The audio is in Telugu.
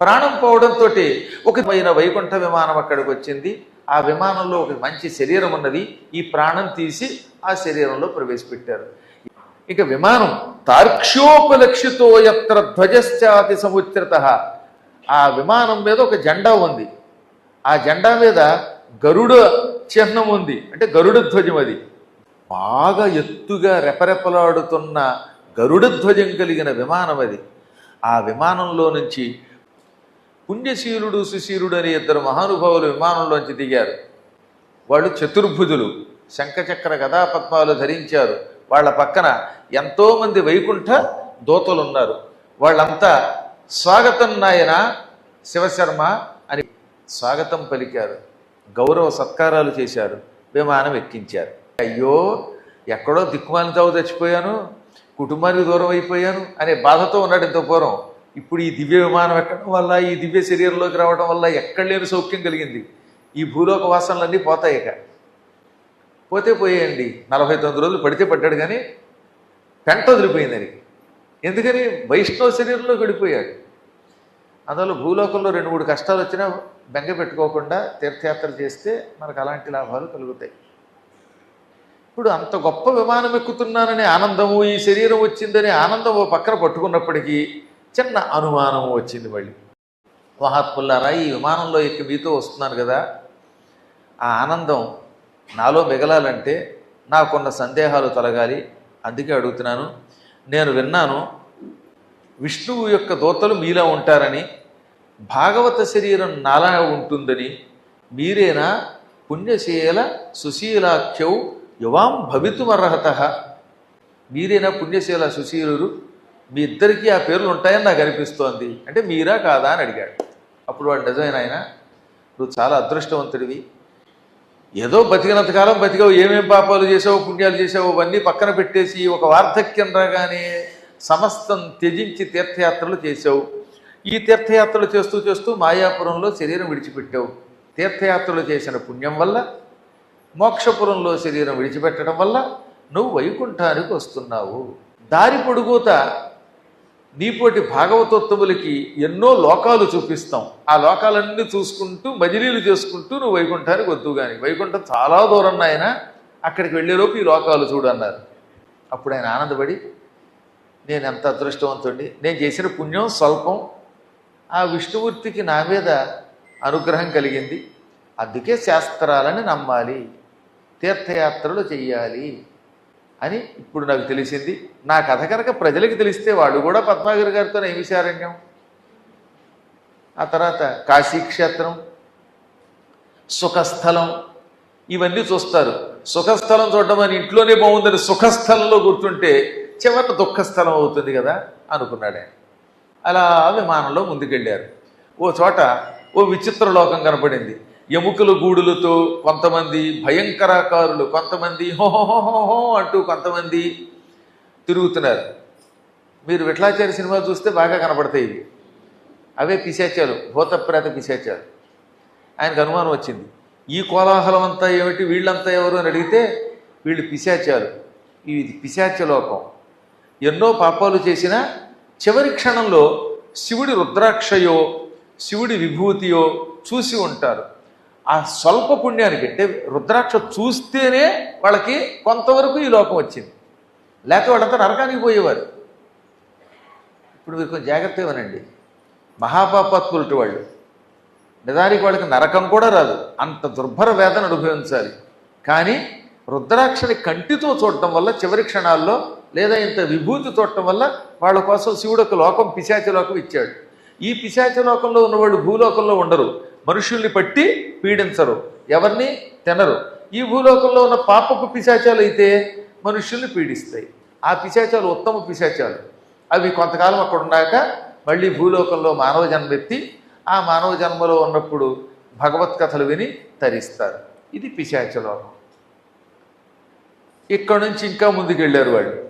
ప్రాణం పోవడంతో ఒక పైన వైకుంఠ విమానం అక్కడికి వచ్చింది. ఆ విమానంలో ఒక మంచి శరీరం ఉన్నది. ఈ ప్రాణం తీసి ఆ శరీరంలో ప్రవేశపెట్టారు. ఇక విమానం తార్క్ష్యోపలక్షితో ఎత్ర ధ్వజశ్చాతి సముచ్రత ఆ విమానం మీద ఒక జెండా ఉంది. ఆ జెండా మీద గరుడ చిహ్నం ఉంది. అంటే గరుడ ధ్వజం అది. బాగా ఎత్తుగా రెపరెపలాడుతున్న గరుడ ధ్వజం కలిగిన విమానం అది. ఆ విమానంలో నుంచి పుణ్యశీలుడు సుశీలుడు అనే ఇద్దరు మహానుభావులు విమానంలోంచి దిగారు. వాళ్ళు చతుర్భుజులు. శంఖచక్ర గదాపద్మాలు ధరించారు. వాళ్ళ పక్కన ఎంతోమంది వైకుంఠ దూతలు ఉన్నారు వాళ్ళంతా స్వాగతం నాయన శివశర్మ అని స్వాగతం పలికారు. గౌరవ సత్కారాలు చేశారు. విమానం ఎక్కించారు. అయ్యో ఎక్కడో దిక్కుమాలిన చచ్చిపోయాను. కుటుంబానికి దూరం అయిపోయాను అనే బాధతో ఉన్నాడు ఇంత పూర్వం. ఇప్పుడు ఈ దివ్య విమానం ఎక్కడం వల్ల ఈ దివ్య శరీరంలోకి రావడం వల్ల ఎక్కడ లేని సౌఖ్యం కలిగింది? ఈ భూలోక వాసనలన్నీ పోతాయి ఇక. పోతే పోయేయండి. నలభై తొమ్మిది రోజులు పడితే పడ్డాడు కానీ పెంట వదిలిపోయింది అని ఎందుకని? వైష్ణవ శరీరంలో గడిపోయాడు. అందువల్ల భూలోకంలో రెండు మూడు కష్టాలు వచ్చినా బెంగ పెట్టుకోకుండా తీర్థయాత్ర చేస్తే మనకు అలాంటి లాభాలు కలుగుతాయి. ఇప్పుడు అంత గొప్ప విమానం ఎక్కుతున్నాననే ఆనందము ఈ శరీరం వచ్చిందనే ఆనందం ఓ పక్కన పట్టుకున్నప్పటికీ చిన్న అనుమానం వచ్చింది మళ్ళీ. మహాత్ములారా ఈ విమానంలో ఎక్కి మీతో వస్తున్నాను కదా. ఆ ఆనందం నాలో మిగలాలంటే నాకున్న సందేహాలు తొలగాలి. అందుకే అడుగుతున్నాను. నేను విన్నాను విష్ణువు యొక్క దూతలు మీలా ఉంటారని భాగవత శరీరం నాలా ఉంటుందని. మీరేనా? పుణ్యశీల సుశీలాఖ్యౌ యువాం భవితుమర్హత. మీరేనా పుణ్యశీల సుశీలురు? మీ ఇద్దరికీ ఆ పేర్లు ఉంటాయని నాకు అనిపిస్తోంది. అంటే మీరా కాదా అని అడిగాడు. అప్పుడు వాడు నిజమైన ఆయన నువ్వు చాలా అదృష్టవంతుడివి. ఏదో బతికినంత కాలం బతికావు ఏమేం పాపాలు చేసావు పుణ్యాలు చేసావు అవన్నీ పక్కన పెట్టేసి ఒక వార్ధక్యం రాగానే సమస్తం త్యజించి తీర్థయాత్రలు చేసావు ఈ తీర్థయాత్రలు చేస్తూ చేస్తూ మాయాపురంలో శరీరం విడిచిపెట్టావు. తీర్థయాత్రలు చేసిన పుణ్యం వల్ల మోక్షపురంలో శరీరం విడిచిపెట్టడం వల్ల నువ్వు వైకుంఠానికి వస్తున్నావు. దారి పొడుగుత నీపోటి భాగవతోత్తములకి ఎన్నో లోకాలు చూపిస్తాం. ఆ లోకాలన్నీ చూసుకుంటూ మజిలీలు చేసుకుంటూ నువ్వు వైకుంఠానికి వద్దు కానీ వైకుంఠం చాలా దూరం ఆయన అక్కడికి వెళ్ళేలోపు ఈ లోకాలు చూడన్నారు అప్పుడు ఆయన ఆనందపడి నేను ఎంత అదృష్టవంతుడి నేను చేసిన పుణ్యం స్వల్పం. ఆ విష్ణుమూర్తికి నా మీద అనుగ్రహం కలిగింది. అందుకే శాస్త్రాలని నమ్మాలి. తీర్థయాత్రలు చెయ్యాలి. అని ఇప్పుడు నాకు తెలిసింది. నా కథ కనుక ప్రజలకు తెలిస్తే వాడు కూడా పద్మాగర్ గారితో విషారణ్యం ఆ తర్వాత కాశీక్షేత్రం సుఖస్థలం ఇవన్నీ చూస్తారు. సుఖస్థలం చూడడం అని ఇంట్లోనే బాగుందని సుఖస్థలంలో కూర్చుంటే చివరి దుఃఖస్థలం అవుతుంది కదా అనుకున్నాడే అలా విమానంలో ముందుకెళ్ళారు. ఓ చోట ఓ విచిత్ర లోకం కనపడింది. ఎముకలు గూడులతో కొంతమంది భయంకరాకారులు కొంతమంది హోహోహోహో అంటూ కొంతమంది తిరుగుతున్నారు. మీరు విఠలాచార్య సినిమా చూస్తే బాగా కనపడతాయి ఇవి. అవే పిశాచాలు భూతప్రేత పిశాచాలు. ఆయనకు అనుమానం వచ్చింది. ఈ కోలాహలం అంతా ఏమిటి వీళ్ళంతా ఎవరు అని అడిగితే వీళ్ళు పిశాచాలు. ఇది పిశాచలోకం ఎన్నో పాపాలు చేసిన చివరి క్షణంలో శివుడి రుద్రాక్షయో శివుడి విభూతియో చూసి ఉంటారు. ఆ స్వల్ప పుణ్యానికి అంటే రుద్రాక్ష చూస్తేనే వాళ్ళకి కొంతవరకు ఈ లోకం వచ్చింది. లేకపోతే వాళ్ళంతా నరకానికి పోయేవారు. ఇప్పుడు మీరు కొంచెం జాగ్రత్త ఇవ్వనండి మహాపాపాత్ములటి వాళ్ళు. నిజానికి వాళ్ళకి నరకం కూడా రాదు. అంత దుర్భర వేదన అనుభవించాలి. కానీ రుద్రాక్షని కంటితో చూడటం వల్ల చివరి క్షణాల్లో లేదా ఇంత విభూతి చూడటం వల్ల వాళ్ళ కోసం శివుడు ఒక లోకం పిశాచ లోకం ఇచ్చాడు. ఈ పిశాచ లోకంలో ఉన్నవాళ్ళు భూలోకంలో ఉండరు. మనుషుల్ని పట్టి పీడించరు. ఎవరిని? తినరు. ఈ భూలోకంలో ఉన్న పాపపు పిశాచాలు అయితే మనుషుల్ని పీడిస్తాయి. ఆ పిశాచాలు ఉత్తమ పిశాచాలు. అవి కొంతకాలం అక్కడ ఉన్నాక మళ్ళీ భూలోకంలో మానవ జన్మ ఎత్తి ఆ మానవ జన్మలో ఉన్నప్పుడు భగవత్ కథలు విని తరిస్తారు. ఇది పిశాచలోకం. ఇక్కడ నుంచి ఇంకా ముందుకెళ్ళారు వాళ్ళు.